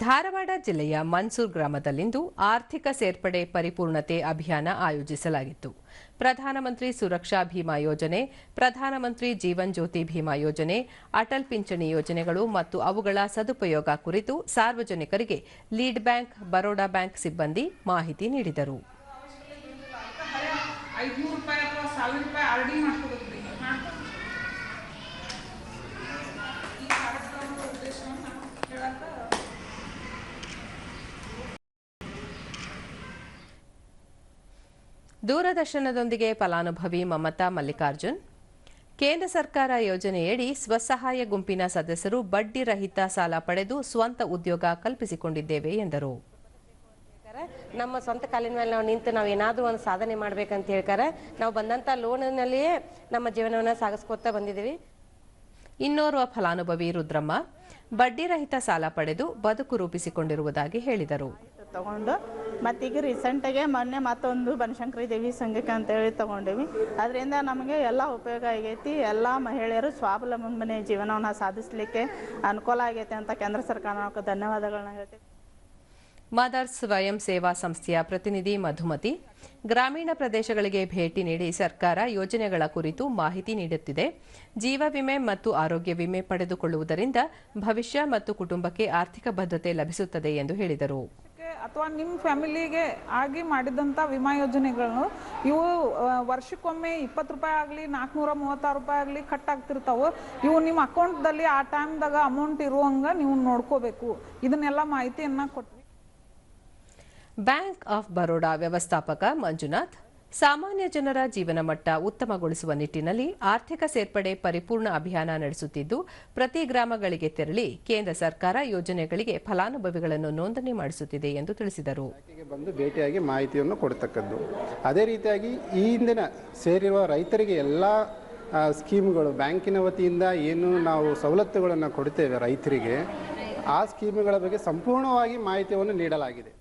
ಧಾರವಾಡ ಜಿಲ್ಲೆಯ ಮನ್ಸೂರ್ ಗ್ರಾಮದಲ್ಲಿಂದು ಆರ್ಥಿಕ ಸೇರ್ಪಡೆ ಪರಿಪೂರ್ಣತೆ ಅಭಿಯಾನ ಆಯೋಜಿಸಲಾಗಿತ್ತು. ಪ್ರಧಾನಮಂತ್ರಿ ಸುರಕ್ಷಾ ಭೀಮಾ ಯೋಜನೆ, ಪ್ರಧಾನಮಂತ್ರಿ ಜೀವನ್ ಜ್ಯೋತಿ ಭೀಮಾ ಯೋಜನೆ, ಅಟಲ್ ಪಿಂಚಣಿ ಯೋಜನೆಗಳು ಮತ್ತು ಅವುಗಳ ಸದುಪಯೋಗ ಕುರಿತು ಸಾರ್ವಜನಿಕರಿಗೆ ಲೀಡ್ ಬ್ಯಾಂಕ್, ಬರೋಡಾ ಬ್ಯಾಂಕ್ ಸಿಬ್ಬಂದಿ ಮಾಹಿತಿ ನೀಡಿದರು. ದೂರದರ್ಶನದೊಂದಿಗೆ ಫಲಾನುಭವಿ ಮಮತಾ ಮಲ್ಲಿಕಾರ್ಜುನ್. ಕೇಂದ್ರ ಸರ್ಕಾರ ಯೋಜನೆಯಡಿ ಸ್ವಸಹಾಯ ಗುಂಪಿನ ಸದಸ್ಯರು ಬಡ್ಡಿ ರಹಿತ ಸಾಲ ಪಡೆದು ಸ್ವಂತ ಉದ್ಯೋಗ ಕಲ್ಪಿಸಿಕೊಂಡಿದ್ದೇವೆ ಎಂದರು. ನಮ್ಮ ಸ್ವಂತ ಕಾಲಿನ ಮೇಲೆ ನಾವು ನಿಂತು ನಾವು ಏನಾದರೂ ಒಂದು ಸಾಧನೆ ಮಾಡ್ಬೇಕಂತ ಹೇಳ್ತಾರೆ. ನಾವು ಬಂದಂಥ ಲೋನಿನಲ್ಲಿಯೇ ನಮ್ಮ ಜೀವನವನ್ನು ಸಾಗಿಸ್ಕೊತಾ ಬಂದಿದ್ದೀವಿ. ಇನ್ನೋರ್ವ ಫಲಾನುಭವಿ ರುದ್ರಮ್ಮ ಬಡ್ಡಿ ರಹಿತ ಸಾಲ ಪಡೆದು ಬದುಕು ರೂಪಿಸಿಕೊಂಡಿರುವುದಾಗಿ ಹೇಳಿದರು. ತಗೊಂಡು ಮತ್ತೀಗ ರೀಸೆಂಟಾಗೆ ಮೊನ್ನೆ ಮತ್ತೊಂದು ಬನಶಂಕರಿ ದೇವಿ ಸಂಘಕ್ಕೆ ಅಂತೇಳಿ ತಗೊಂಡಿವಿ. ಅದರಿಂದ ನಮಗೆ ಎಲ್ಲ ಉಪಯೋಗ ಆಗೈತಿ. ಎಲ್ಲ ಮಹಿಳೆಯರು ಸ್ವಾವಲಂಬನೆ ಜೀವನವನ್ನು ಸಾಧಿಸಲಿಕ್ಕೆ ಅನುಕೂಲ ಆಗೈತೆ ಅಂತ ಕೇಂದ್ರ ಸರ್ಕಾರ ಧನ್ಯವಾದಗಳನ್ನ ಹೇಳ್ತೀವಿ. ಮದರ್ ಸ್ವಯಂ ಸೇವಾ ಸಂಸ್ಥೆಯ ಪ್ರತಿನಿಧಿ ಮಧುಮತಿ, ಗ್ರಾಮೀಣ ಪ್ರದೇಶಗಳಿಗೆ ಭೇಟಿ ನೀಡಿ ಸರ್ಕಾರ ಯೋಜನೆಗಳ ಕುರಿತು ಮಾಹಿತಿ ನೀಡುತ್ತಿದೆ. ಜೀವ ವಿಮೆ ಮತ್ತು ಆರೋಗ್ಯ ವಿಮೆ ಪಡೆದುಕೊಳ್ಳುವುದರಿಂದ ಭವಿಷ್ಯ ಮತ್ತು ಕುಟುಂಬಕ್ಕೆ ಆರ್ಥಿಕ ಭದ್ರತೆ ಲಭಿಸುತ್ತದೆ ಎಂದು ಹೇಳಿದರು. ಅಥವಾ ನಿಮ್ಮ ಫ್ಯಾಮಿಲಿಗೆ ಆಗಿ ಮಾಡಿದಂಥ ವಿಮಾ ಯೋಜನೆಗಳನ್ನು ಇವು ವರ್ಷಕ್ಕೊಮ್ಮೆ ಇಪ್ಪತ್ತು ರೂಪಾಯಿ ಆಗಲಿ ನಾಲ್ಕುನೂರ ಮೂವತ್ತಾರು ರೂಪಾಯಿ ಆಗಲಿ ಕಟ್ ಆಗ್ತಿರ್ತಾವೆ. ಇವು ನಿಮ್ಮ ಅಕೌಂಟ್ದಲ್ಲಿ ಆ ಟೈಮ್ದಾಗ ಅಮೌಂಟ್ ಇರುವಂಗೆ ನೀವು ನೋಡ್ಕೋಬೇಕು. ಇದನ್ನೆಲ್ಲ ಮಾಹಿತಿಯನ್ನು ಕೊಟ್ಟು ಬ್ಯಾಂಕ್ ಆಫ್ ಬರೋಡಾ ವ್ಯವಸ್ಥಾಪಕ ಮಂಜುನಾಥ್. ಸಾಮಾನ್ಯ ಜನರ ಜೀವನ ಮಟ್ಟ ಉತ್ತಮಗೊಳಿಸುವ ನಿಟ್ಟಿನಲ್ಲಿ ಆರ್ಥಿಕ ಸೇರ್ಪಡೆ ಪರಿಪೂರ್ಣ ಅಭಿಯಾನ ನಡೆಸುತ್ತಿದ್ದು, ಪ್ರತಿ ಗ್ರಾಮಗಳಿಗೆ ತೆರಳಿ ಕೇಂದ್ರ ಸರ್ಕಾರ ಯೋಜನೆಗಳಿಗೆ ಫಲಾನುಭವಿಗಳನ್ನು ನೋಂದಣಿ ಮಾಡಿಸುತ್ತಿದೆ ಎಂದು ತಿಳಿಸಿದರು. ಬಂದು ಭೇಟಿಯಾಗಿ ಮಾಹಿತಿಯನ್ನು ಕೊಡತಕ್ಕದ್ದು. ಅದೇ ರೀತಿಯಾಗಿ ಈ ಹಿಂದಿನ ಸೇರಿರುವ ರೈತರಿಗೆ ಎಲ್ಲ ಸ್ಕೀಮ್ಗಳು ಬ್ಯಾಂಕಿನ ವತಿಯಿಂದ ಏನು ನಾವು ಸವಲತ್ತುಗಳನ್ನು ಕೊಡ್ತೇವೆ ರೈತರಿಗೆ, ಆ ಸ್ಕೀಮ್ಗಳ ಬಗ್ಗೆ ಸಂಪೂರ್ಣವಾಗಿ ಮಾಹಿತಿಯನ್ನು ನೀಡಲಾಗಿದೆ.